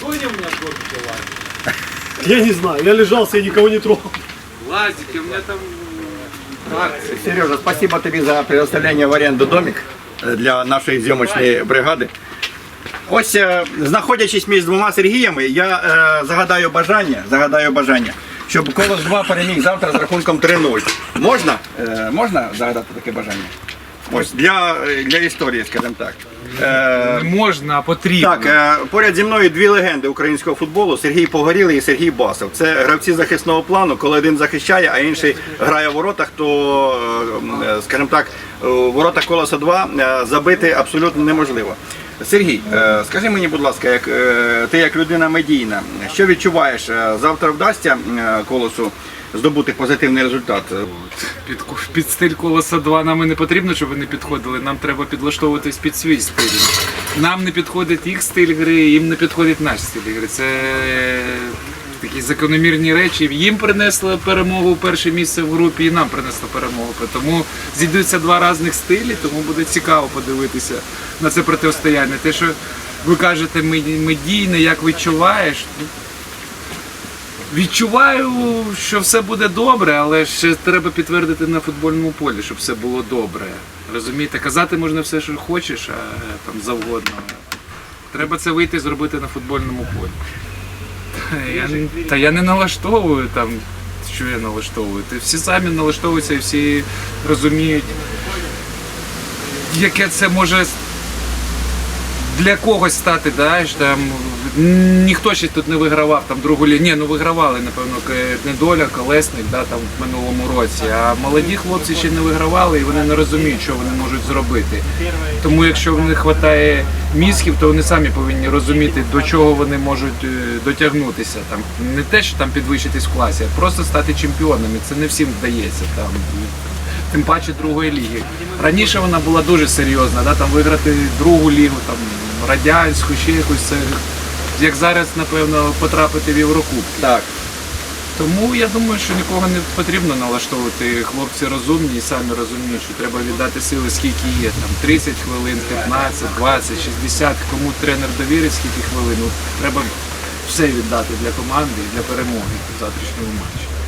Соня у меня корпус лазит. Я не знаю, я лежался, я никого не трогал. Лазики, у меня там акции. Сережа, спасибо тобі за предоставлення в оренду домик е, для нашої зйомочної бригади. Ось, е, знаходячись між двома Сергіями, я е, загадаю бажання, загадаю бажання, щоб колос 2 переміг завтра з рахунком 3-0. Можна? Е, можна загадати таке бажання? Ось для, е, для історії, скажімо так. Е, Не можна, а потрібно. так, е, поряд зі мною дві легенди українського футболу: Сергій Погорілий і Сергій Басов. Це гравці захисного плану, коли один захищає, а інший грає в воротах, то, е, скажімо так, у воротах колоса 2 е, забити абсолютно неможливо. Сергій, скажи мені, будь ласка, як ти як людина медійна, що відчуваєш? Завтра вдасться колосу здобути позитивний результат? Під, під стиль колоса 2 нам і не потрібно, щоб вони підходили. Нам треба підлаштовуватись під свій стиль. Нам не підходить їх стиль гри, їм не підходить наш стиль гри. Це такі закономірні речі. Їм принесли перемогу перше місце в групі, і нам принесло перемогу. Тому зійдуться два різних стилі, тому буде цікаво подивитися на це протистояння. Те, що ви кажете, мед- медійне, як відчуваєш. Відчуваю, що все буде добре, але ще треба підтвердити на футбольному полі, щоб все було добре. Розумієте, казати можна все, що хочеш, а там завгодно. Треба це вийти і зробити на футбольному полі. Я, та я не налаштовую там, що я налаштовую. Ти всі самі налаштовуються і всі розуміють, яке це може для когось стати, да, там ніхто ще тут не вигравав там другу лі... Ні, ну вигравали, напевно, недоля, колесник, да, там в минулому році. А молоді хлопці ще не вигравали і вони не розуміють, що вони можуть зробити. Тому якщо в них вистачає мізків, то вони самі повинні розуміти, до чого вони можуть е, дотягнутися. Там не те, що там підвищитись в класі, а просто стати чемпіонами. Це не всім вдається там. Тим паче другої ліги. Раніше вона була дуже серйозна, да, там виграти другу лігу, там радянську, ще якусь це як зараз, напевно, потрапити в Єврокубки. Так. Тому я думаю, що нікого не потрібно налаштовувати. Хлопці розумні і самі розуміють, що треба віддати сили, скільки є. Там 30 хвилин, 15, 20, 60. Кому тренер довірить, скільки хвилин. Ну, треба все віддати для команди і для перемоги в завтрашньому матчі.